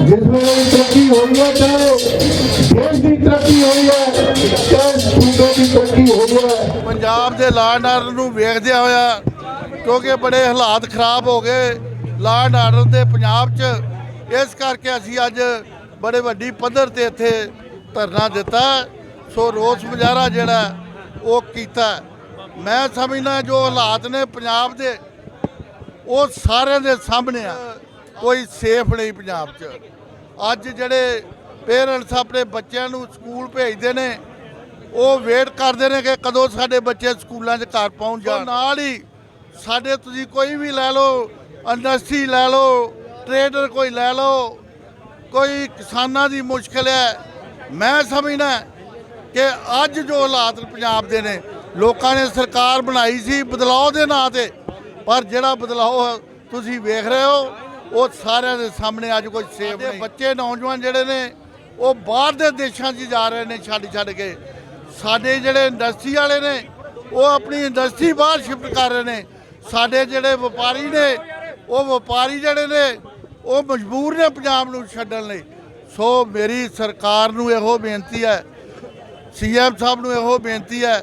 ਜਿਸ ਵੇਲੇ ਤਰੱਕੀ ਹੋਈ ਹੈ ਚਾਹੇ ਦੇਸ਼ ਦੀ ਤਰੱਕੀ ਹੋਈ ਹੈ ਚਾਹੇ ਸੂਬੇ ਦੀ ਤਰੱਕੀ ਹੋਈ ਹੈ ਪੰਜਾਬ ਦੇ ਲਾਅ ਐਂਡ ਆਰਡਰ ਨੂੰ ਵੇਖਦਿਆਂ ਹੋਇਆ, ਕਿਉਂਕਿ ਬੜੇ ਹਾਲਾਤ ਖਰਾਬ ਹੋ ਗਏ ਲਾਡ ਐਂਡ ਆਰਡਰ ਦੇ ਪੰਜਾਬ 'ਚ, ਇਸ ਕਰਕੇ ਅਸੀਂ ਅੱਜ ਬੜੇ ਵੱਡੀ ਪੱਧਰ ਤੇ ਇੱਥੇ ਧਰਨਾ ਦਿੱਤਾ। ਸੋ ਰੋਸ ਮੁਜ਼ਾਹਰਾ ਜਿਹੜਾ ਉਹ ਕੀਤਾ। ਮੈਂ ਸਮਝਦਾ ਜੋ ਹਾਲਾਤ ਨੇ ਪੰਜਾਬ ਦੇ, ਉਹ ਸਾਰਿਆਂ ਦੇ ਸਾਹਮਣੇ ਆ। ਕੋਈ ਸੇਫ ਨਹੀਂ ਪੰਜਾਬ 'ਚ। ਅੱਜ ਜਿਹੜੇ ਪੇਰੈਂਟਸ ਆਪਣੇ ਬੱਚਿਆਂ ਨੂੰ ਸਕੂਲ ਭੇਜਦੇ ਨੇ, ਉਹ ਵੇਟ ਕਰਦੇ ਨੇ ਕਿ ਕਦੋਂ ਸਾਡੇ ਬੱਚੇ ਸਕੂਲਾਂ 'ਚ ਘਰ ਪਹੁੰਚ ਜਾਣ। ਨਾਲ ਹੀ ਸਾਡੇ ਤੁਸੀਂ ਕੋਈ ਵੀ ਲੈ ਲਓ ਇੰਡਸਟਰੀ ਲੈ ਲਓ ਟਰੇਡਰ ਕੋਈ ਲੈ ਲਓ, ਕੋਈ ਕਿਸਾਨਾਂ ਦੀ ਮੁਸ਼ਕਲ ਹੈ। ਮੈਂ ਸਮਝਣਾ ਕਿ ਅੱਜ ਜੋ ਹਾਲਾਤ ਪੰਜਾਬ ਦੇ ਨੇ ਲੋਕਾਂ ਨੇ ਸਰਕਾਰ ਬਣਾਈ ਸੀ ਬਦਲਾਅ ਦੇ ਨਾਂ ਤੇ ਪਰ ਜਿਹੜਾ ਬਦਲਾਅ ਤੁਸੀਂ ਵੇਖ ਰਹੇ ਹੋ ਉਹ ਸਾਰਿਆਂ ਦੇ ਸਾਹਮਣੇ ਅੱਜ ਕੋਈ ਸੇਫ ਨਹੀਂ। ਬੱਚੇ ਨੌਜਵਾਨ ਜਿਹੜੇ ਨੇ ਉਹ ਬਾਹਰ ਦੇ ਦੇਸ਼ਾਂ 'ਚ ਜਾ ਰਹੇ ਨੇ ਛੱਡ ਛੱਡ ਕੇ। ਸਾਡੇ ਜਿਹੜੇ ਇੰਡਸਟਰੀ ਵਾਲੇ ਨੇ ਉਹ ਆਪਣੀ ਇੰਡਸਟਰੀ ਬਾਹਰ ਸ਼ਿਫਟ ਕਰ ਰਹੇ ਨੇ। ਸਾਡੇ ਜਿਹੜੇ ਵਪਾਰੀ ਨੇ ਉਹ ਵਪਾਰੀ ਜਿਹੜੇ ਨੇ ਉਹ ਮਜਬੂਰ ਨੇ ਪੰਜਾਬ ਨੂੰ ਛੱਡਣ ਲਈ। ਸੋ ਮੇਰੀ ਸਰਕਾਰ ਨੂੰ ਇਹੋ ਬੇਨਤੀ ਹੈ ਸੀਐਮ ਸਾਹਿਬ ਨੂੰ ਇਹੋ ਬੇਨਤੀ ਹੈ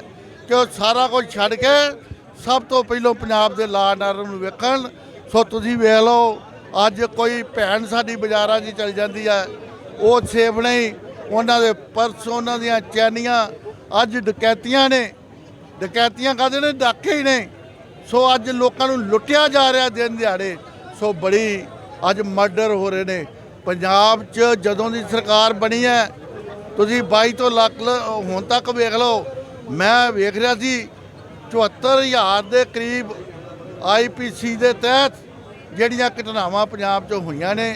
ਕਿ ਉਹ ਸਾਰਾ ਕੁਝ ਛੱਡ ਕੇ ਸਭ ਤੋਂ ਪਹਿਲਾਂ ਪੰਜਾਬ ਦੇ ਲਾ ਐਂਡ ਨੂੰ ਵੇਖਣ। ਸੋ ਤੁਸੀਂ ਵੇਖ ਲਓ, ਅੱਜ ਕੋਈ ਭੈਣ ਸਾਡੀ ਬਾਜ਼ਾਰਾਂ 'ਚ ਚਲ ਜਾਂਦੀ ਹੈ। ਉਹ ਸੇਫ ਨਹੀਂ, ਉਹਨਾਂ ਦੇ ਪਰਸ, ਉਹਨਾਂ ਦੀਆਂ ਚੈਨੀਆਂ ਅੱਜ ਡਕੈਤੀਆਂ ਨੇ। ਡਕੈਤੀਆਂ ਕਾਹਦੇ ਨੇ? ਡਾਕੇ ਹੀ ਨੇ। ਸੋ ਅੱਜ ਲੋਕਾਂ ਨੂੰ ਲੁੱਟਿਆ ਜਾ ਰਿਹਾ ਦਿਨ ਦਿਹਾੜੇ। ਸੋ ਬੜੀ ਅੱਜ ਮਰਡਰ ਹੋ ਰਹੇ ਨੇ। ਪੰਜਾਬ 'ਚ ਜਦੋਂ ਦੀ ਸਰਕਾਰ ਬਣੀ ਹੈ ਤੁਸੀਂ 22 ਤੋਂ ਲੱਖ ਲ- ਹੁਣ ਤੱਕ ਵੇਖ ਲਓ, ਮੈਂ ਵੇਖ ਰਿਹਾ ਸੀ 74000 ਦੇ ਕਰੀਬ ਆਈਪੀਸੀ ਦੇ ਤਹਿਤ ਜਿਹੜੀਆਂ ਘਟਨਾਵਾਂ ਪੰਜਾਬ 'ਚ ਹੋਈਆਂ ਨੇ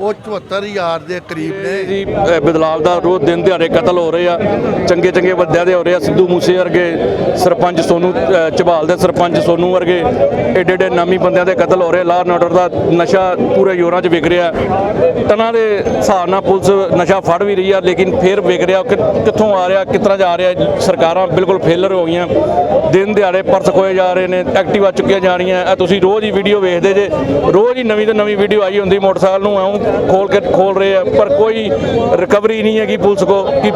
ਉਹ 74000 ਦੇ ਕਰੀਬ ਨੇ। ਬਦਲਾਵ ਦਾ ਰੋਜ਼ ਦਿਨ ਦਿਹਾੜੇ ਕਤਲ ਹੋ ਰਹੇ ਆ। ਚੰਗੇ ਚੰਗੇ ਬੰਦਿਆਂ ਦੇ ਹੋ ਰਹੇ ਆ। ਸਿੱਧੂ ਮੂਸੇ ਵਰਗੇ ਸਰਪੰਚ ਸੋਨੂ ਅ, ਝਬਾਲ ਦੇ ਸਰਪੰਚ ਸੋਨੂ ਵਰਗੇ ਏਡੇ ਏਡੇ ਨਾਮੀ ਬੰਦਿਆਂ ਦੇ ਕਤਲ ਹੋ ਰਹੇ ਲਾਅ ਐਂਡ ਆਰਡਰ ਦਾ ਨਸ਼ਾ ਪੂਰੇ ਯੋਰਾਂ 'ਚ ਵਿਕ ਰਿਹਾ। ਟਨਾਂ ਦੇ ਹਿਸਾਬ ਨਾਲ ਪੁਲਿਸ ਨਸ਼ਾ ਫੜ ਵੀ ਰਹੀ ਆ ਲੇਕਿਨ ਫਿਰ ਵਿਕ ਰਿਹਾ। ਕਿ- ਕਿੱਥੋਂ ਆ ਰਿਹਾ ਕਿਸ ਤਰ੍ਹਾਂ ਜਾ ਰਿਹਾ? ਸਰਕਾਰਾਂ ਬਿਲਕੁਲ ਫੇਲਰ ਹੋ ਗਈਆਂ। ਦਿਨ ਦਿਹਾੜੇ ਪਰਸ ਖੋਏ ਜਾ ਰਹੇ ਨੇ ਐਕਟਿਵਾ ਚੁੱਕੀਆਂ ਜਾ ਰਹੀਆਂ। ਤੁਸੀਂ ਰੋਜ਼ ਹੀ ਵੀਡੀਓ ਵੇਖਦੇ ਜੇ। ਰੋਜ਼ ਹੀ ਨਵੀਂ ਤੋਂ ਨਵੀਂ ਵੀਡੀਓ ਆਈ ਹੁੰਦੀ ਮੋਟਰਸਾਈਕਲ ਨੂੰ ਐਉਂ ਖੋਲ ਕੇ ਖੋਲ ਰਹੇ ਆ, ਪਰ ਕੋਈ ਰਿਕਵਰੀ ਨਹੀਂ ਹੈਗੀ ਪੁਲਿਸ ਕੋ ਕਿ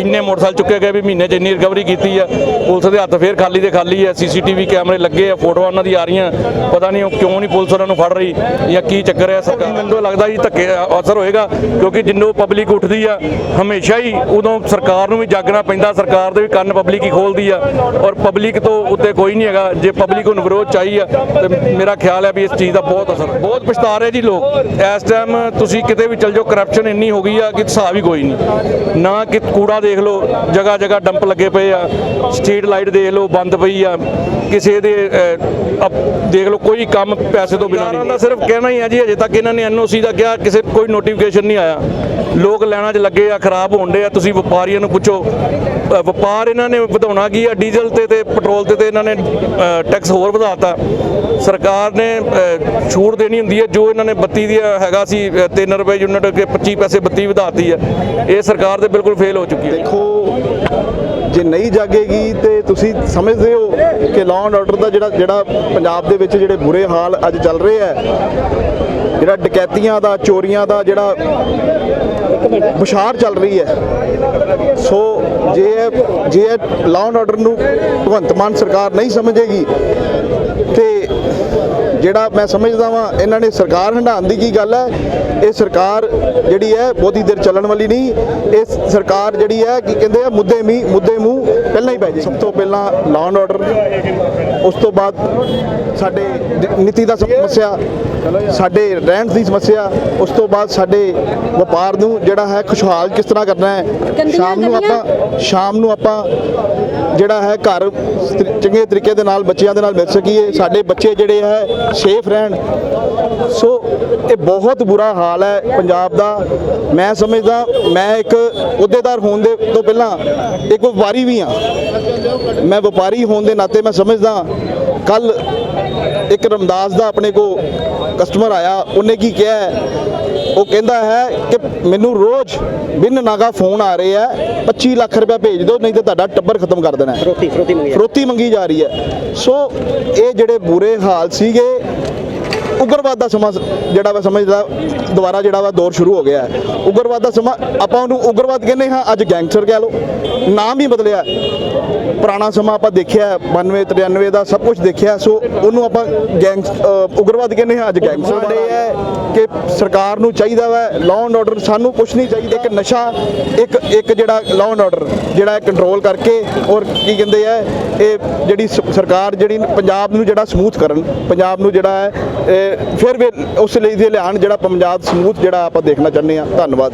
ਇੰਨੇ ਮੋਟਰਸਾਈਕਲ ਚੁੱਕੇ ਗਏ ਵੀ ਮਹੀਨੇ 'ਚ ਇੰਨੀ ਰਿਕਵਰੀ ਕੀਤੀ ਆ। ਪੁਲਿਸ ਦੇ ਹੱਥ ਫੇਰ ਖਾਲੀ ਦੇ ਖਾਲੀ ਆ, ਸੀਸੀਟੀਵੀ ਕੈਮਰੇ ਲੱਗੇ ਆ, ਫੋਟੋਆਂ ਉਹਨਾਂ ਦੀ ਆ ਰਹੀਆਂ। ਪਤਾ ਨਹੀਂ ਉਹ ਕਿਉਂ ਨਹੀਂ ਪੁਲਿਸ ਉਹਨਾਂ ਨੂੰ ਫੜ ਰਹੀ ਜਾਂ ਕੀ ਚੱਕਰ ਹੈ ਸਰਕਾਰ ਮੈਨੂੰ ਲੱਗਦਾ ਜੀ ਧੱਕੇ ਅਸਰ ਹੋਏਗਾ, ਕਿਉਂਕਿ ਜਿੰਨੋਂ ਪਬਲਿਕ ਉੱਠਦੀ ਆ, ਹਮੇਸ਼ਾ ਹੀ ਉਦੋਂ ਸਰਕਾਰ ਨੂੰ ਵੀ ਜਾਗਣਾ ਪੈਂਦਾ, ਸਰਕਾਰ ਦੇ ਵੀ ਕੰਨ ਪਬਲਿਕ ਹੀ ਖੋਲਦੀ ਆ। ਔਰ ਪਬਲਿਕ ਤੋਂ ਉੱਤੇ ਕੋਈ ਨਹੀਂ ਹੈਗਾ, ਜੇ ਪਬਲਿਕ ਨੂੰ ਵਿਰੋਧ ਚਾਹੀ ਆ, ਤੇ ਮੇਰਾ ਖਿਆਲ ਹੈ ਵੀ ਇਸ ਚੀਜ਼ ਦਾ ਬਹੁਤ ਅਸਰ ਬਹੁਤ ਪਛਤਾ ਰਹੇ ਜੀ ਲੋਕ। ਇਸ ਟਾਈਮ ਤੁਸੀਂ ਕਿਤੇ ਵੀ ਚਲ ਜਾਓ ਕਰਪਸ਼ਨ ਇੰਨੀ ਹੋ ਗਈ ਆ ਕਿ ਹਿਸਾਬ ਹੀ ਕੋਈ ਨਹੀਂ। ਨਾ ਕਿ ਕੂੜਾ ਦੇਖ ਲਓ ਜਗ੍ਹਾ ਜਗ੍ਹਾ ਡੰਪ ਲੱਗੇ ਪਏ ਆ ਸਟਰੀਟ ਲਾਈਟ ਦੇਖ ਲਓ ਬੰਦ ਪਈ ਆ। ਕਿਸੇ ਦੇ ਦੇਖ ਲਓ ਕੋਈ ਕੰਮ ਪੈਸੇ ਤੋਂ ਬਿਨਾਂ ਨਹੀਂ। ਦਾ ਸਿਰਫ ਕਹਿਣਾ ਹੀ ਹੈ ਜੀ ਅਜੇ ਤੱਕ ਇਹਨਾਂ ਨੇ ਐਨਓਸੀ ਦਾ ਕਿਹਾ ਕਿਸੇ ਕੋਈ ਨੋਟੀਫਿਕੇਸ਼ਨ ਨਹੀਂ ਆਇਆ। ਲੋਕ ਲੈਣਾ 'ਚ ਲੱਗੇ ਆ ਖਰਾਬ ਹੋਣ ਦੇ ਆ। ਤੁਸੀਂ ਵਪਾਰੀਆਂ ਨੂੰ ਪੁੱਛੋ ਵਪਾਰ ਇਹਨਾਂ ਨੇ ਵਧਾਉਣਾ ਕੀ ਆ? ਡੀਜ਼ਲ ਤੇ ਤੇ ਪੈਟਰੋਲ ਤੇ ਤੇ ਇਹਨਾਂ ਨੇ ਟੈਕਸ ਹੋਰ ਵਧਾਤਾ ਸਰਕਾਰ ਨੇ ਛੂਟ ਦੇਣੀ ਹੁੰਦੀ ਹੈ ਜੋ ਇਹਨਾਂ ਨੇ ਬੱਤੀ ਦੀ ਹੈਗਾ ਸੀ 3 ਰੁਪਏ ਯੂਨਿਟ ਕੇ 25 ਪੈਸੇ ਬੱਤੀ ਵਧਾਤੀ ਹੈ। ਇਹ ਸਰਕਾਰ ਦੇ ਬਿਲਕੁਲ ਫੇਲ ਹੋ ਚੁੱਕੀ ਹੈ। ਦੇਖੋ, ਜੇ ਨਹੀਂ ਜਾਗੇਗੀ ਤੇ ਤੁਸੀਂ ਸਮਝਦੇ ਹੋ ਕਿ ਲਾਅ ਐਂਡ ਆਰਡਰ ਦਾ ਜਿਹੜਾ ਜਿਹੜਾ ਪੰਜਾਬ ਦੇ ਵਿੱਚ ਜਿਹੜੇ ਬੁਰੇ ਹਾਲ ਅੱਜ ਚੱਲ ਰਹੇ ਹੈ, ਜਿਹੜਾ ਡਕੈਤੀਆਂ ਦਾ, ਚੋਰੀਆਂ ਦਾ ਜਿਹੜਾ ਬੁਸ਼ਾਰ ਚੱਲ ਰਹੀ ਹੈ, ਸੋ ਜੇ ਜੇ ਲਾਅ ਐਂਡ ਆਰਡਰ ਨੂੰ ਭਗਵੰਤ ਮਾਨ ਸਰਕਾਰ ਨਹੀਂ ਸਮਝੇਗੀ ਤੇ ਜਿਹੜਾ ਮੈਂ ਸਮਝਦਾ ਵਾਂ, ਇਹਨਾਂ ਨੇ ਸਰਕਾਰ ਹੰਡਾਉਣ ਦੀ ਕੀ ਗੱਲ ਹੈ? ਇਹ ਸਰਕਾਰ ਜਿਹੜੀ ਹੈ, ਬਹੁਤੀ ਦੇਰ ਚੱਲਣ ਵਾਲੀ ਨਹੀਂ। ਇਹ ਸਰਕਾਰ ਜਿਹੜੀ ਹੈ, ਕੀ ਕਹਿੰਦੇ ਆ, ਮੁੱਦੇ ਮੀ, ਮੁੱਦੇ ਮੂੰਹ ਪਹਿਲਾਂ ਹੀ ਪੈ ਜਾਏ ਸਭ ਤੋਂ ਪਹਿਲਾਂ ਲਾਅ ਐਂਡ ਆਰਡਰ ਉਸ ਤੋਂ ਬਾਅਦ ਸਾਡੇ ਨੀਤੀ ਦਾ ਸਮੱਸਿਆ ਸਾਡੇ ਰਹਿਣ ਦੀ ਸਮੱਸਿਆ ਉਸ ਤੋਂ ਬਾਅਦ ਸਾਡੇ ਵਪਾਰ ਨੂੰ ਜਿਹੜਾ ਹੈ ਖੁਸ਼ਹਾਲ ਕਿਸ ਤਰ੍ਹਾਂ ਕਰਨਾ ਹੈ? ਸ਼ਾਮ ਨੂੰ। ਆਪਾਂ ਸ਼ਾਮ ਨੂੰ ਆਪਾਂ ਜਿਹੜਾ ਹੈ ਘਰ ਚੰਗੇ ਤਰੀਕੇ ਦੇ ਨਾਲ ਬੱਚਿਆਂ ਦੇ ਨਾਲ ਮਿਲ ਸਕੀਏ। ਸਾਡੇ ਬੱਚੇ ਜਿਹੜੇ ਹੈ ਸੇਫ ਰਹਿਣ। ਸੋ ਇਹ ਬਹੁਤ ਬੁਰਾ ਹਾਲ ਹੈ ਪੰਜਾਬ ਦਾ। ਮੈਂ ਸਮਝਦਾ ਮੈਂ ਇੱਕ ਅਹੁਦੇਦਾਰ ਹੋਣ ਦੇ ਤੋਂ ਪਹਿਲਾਂ ਇੱਕ ਵਪਾਰੀ ਵੀ ਹਾਂ। ਮੈਂ ਵਪਾਰੀ ਹੋਣ ਦੇ ਨਾਤੇ ਮੈਂ ਸਮਝਦਾ ਕੱਲ ਇੱਕ ਰਮਦਾਸ ਦਾ ਆਪਣੇ ਕੋ ਕਸਟਮਰ ਆਇਆ ਉਹਨੇ ਕੀ ਕਿਹਾ? ਉਹ ਕਹਿੰਦਾ ਹੈ ਕਿ ਮੈਨੂੰ ਰੋਜ਼ ਬਿਨ ਨਾਗਾ ਫੋਨ ਆ ਰਹੇ ਆ 25 ਲੱਖ ਰੁਪਏ ਭੇਜ ਦਿਓ ਨਹੀਂ ਤੇ ਤੁਹਾਡਾ ਟੱਬਰ ਖਤਮ ਕਰ ਦੇਣਾ ਫਰੋਤੀ ਫਰੋਤੀ ਮੰਗੀ ਜਾ ਰਹੀ ਹੈ ਸੋ ਇਹ ਜਿਹੜੇ ਬੁਰੇ ਹਾਲ ਸੀਗੇ ਉਗਰਵਾਦ ਦਾ ਸਮਾਂ ਜਿਹੜਾ ਵਾ ਸਮਝਦਾ ਦੁਬਾਰਾ ਜਿਹੜਾ ਵਾ ਦੌਰ ਸ਼ੁਰੂ ਹੋ ਗਿਆ ਹੈ। ਉਗਰਵਾਦ ਦਾ ਸਮਾਂ ਆਪਾਂ ਉਹਨੂੰ ਉਗਰਵਾਦ ਕਹਿੰਦੇ ਹਾਂ ਅੱਜ ਗੈਂਗਸਟਰ ਕਹਿ ਲਓ। ਨਾਮ ਹੀ ਬਦਲਿਆ ਪੁਰਾਣਾ ਸਮਾਂ ਆਪਾਂ ਦੇਖਿਆ 92 93 ਦਾ ਸਭ ਕੁਝ ਦੇਖਿਆ ਸੋ ਉਹਨੂੰ ਆਪਾਂ ਗੈਂਗ ਅ, ਉਗਰਵਾਦ ਕਹਿੰਦੇ ਹਾਂ ਅੱਜ ਗੈਂਗਸਟਰ ਇਹ ਹੈ। ਕਿ ਸਰਕਾਰ ਨੂੰ ਚਾਹੀਦਾ ਵਾ ਲਾਅ ਐਂਡ ਆਰਡਰ ਸਾਨੂੰ ਕੁਝ ਨਹੀਂ ਚਾਹੀਦਾ। ਇੱਕ ਨਸ਼ਾ ਇੱਕ ਇੱਕ ਜਿਹੜਾ ਲਾਅ ਐਂਡ ਆਰਡਰ ਜਿਹੜਾ ਕੰਟਰੋਲ ਕਰਕੇ ਔਰ ਕੀ ਕਹਿੰਦੇ ਆ ਇਹ ਜਿਹੜੀ ਸਰਕਾਰ ਜਿਹੜੀ ਪੰਜਾਬ ਨੂੰ ਜਿਹੜਾ ਸਮੂਥ ਕਰਨ ਪੰਜਾਬ ਨੂੰ ਜਿਹੜਾ ਹੈ ਫਿਰ ਵੀ ਉਸ ਲਈ ਦੇ ਲਿਆਣ ਜਿਹੜਾ ਪੰਜਾਬ ਸਮੂਥ ਜਿਹੜਾ ਆਪਾਂ ਦੇਖਣਾ ਚਾਹੁੰਦੇ ਆ ਧੰਨਵਾਦ।